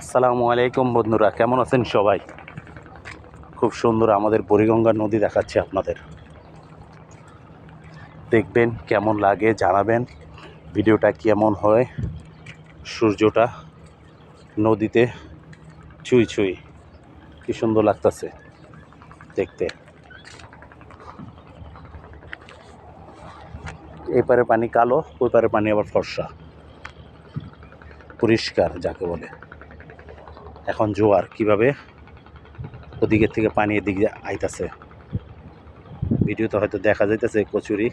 আসসালামু আলাইকুম বন্ধুরা, কেমন আছেন সবাই? খুব সুন্দর আমাদের বুড়িগঙ্গা নদী দেখাচ্ছে আপনাদের। দেখবেন কেমন লাগে, জানাবেন ভিডিওটা কেমন হয়। সূর্যটা নদীতে ছুঁই ছুঁই, কি সুন্দর লাগতেছে দেখতে। এপারে পানি কালো ওই পারে পানি আবার ফর্সা। পরিষ্কার, যাকে বলে। এখন জোয়ার কীভাবে ওদিকের থেকে পানি এদিকে আইতাছে। ভিডিওতে হয়তো দেখা যাইতেছে কচুরি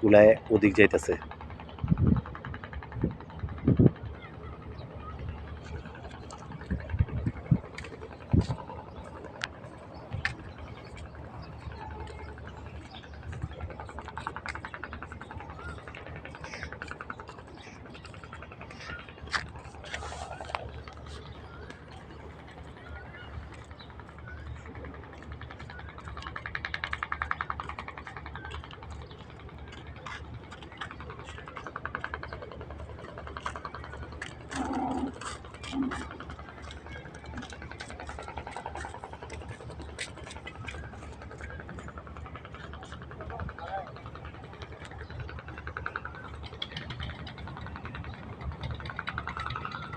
কুলায় ওদিক যাইতেছে।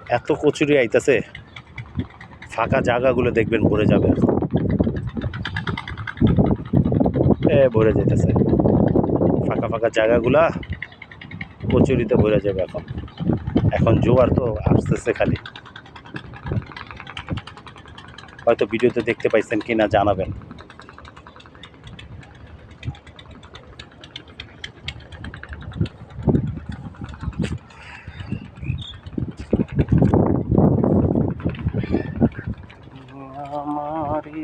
এত কচুরি আইতাছে। ফাঁকা জায়গাগুলো দেখবেন ভরে যাবে। এ, ভরে যেতেছে ফাঁকা ফাঁকা জায়গাগুলা কচুরিতে ভরে যাবে এখন। এখন জোয়ার তো আসতেছে খালি। হয়তো ভিডিওতে দেখতে পাইছেন কি না জানাবেন। আমারে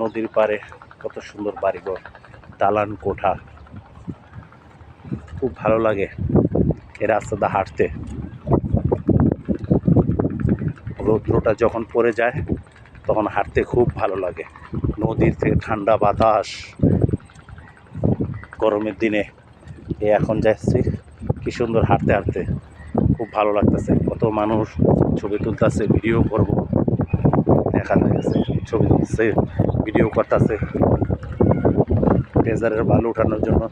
নদীর পাড়ে। কত সুন্দর বাড়িঘর, দালান কোঠা। খুব ভালো লাগে এ রাস্তাটা হাঁটতে। রৌদ্রটা যখন পড়ে যায়, তখন হাঁটতে খুব ভালো লাগে। নদীর থেকে ঠান্ডা বাতাস। গরমের দিনে এ এখন যাচ্ছি, কি সুন্দর হাঁটতে হাঁটতে। খুব ভালো লাগতেছে। কত মানুষ ছবি তুলতেছে, ভিডিও করব। দেখা যাচ্ছে ছবি তুলছে ভিডিও করতেছে। ট্রেজারের বালু উঠানোর জন্য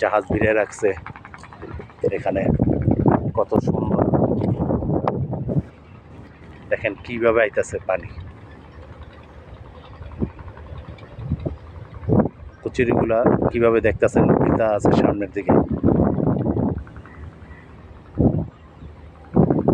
জাহাজ ভিড়ে রাখছে। এখানে কত সুন্দর। দেখেন কীভাবে আইতাছে পানি। কচুরিগুলা কীভাবে দেখতেছেন? পিতা আছে সামনের দিকে।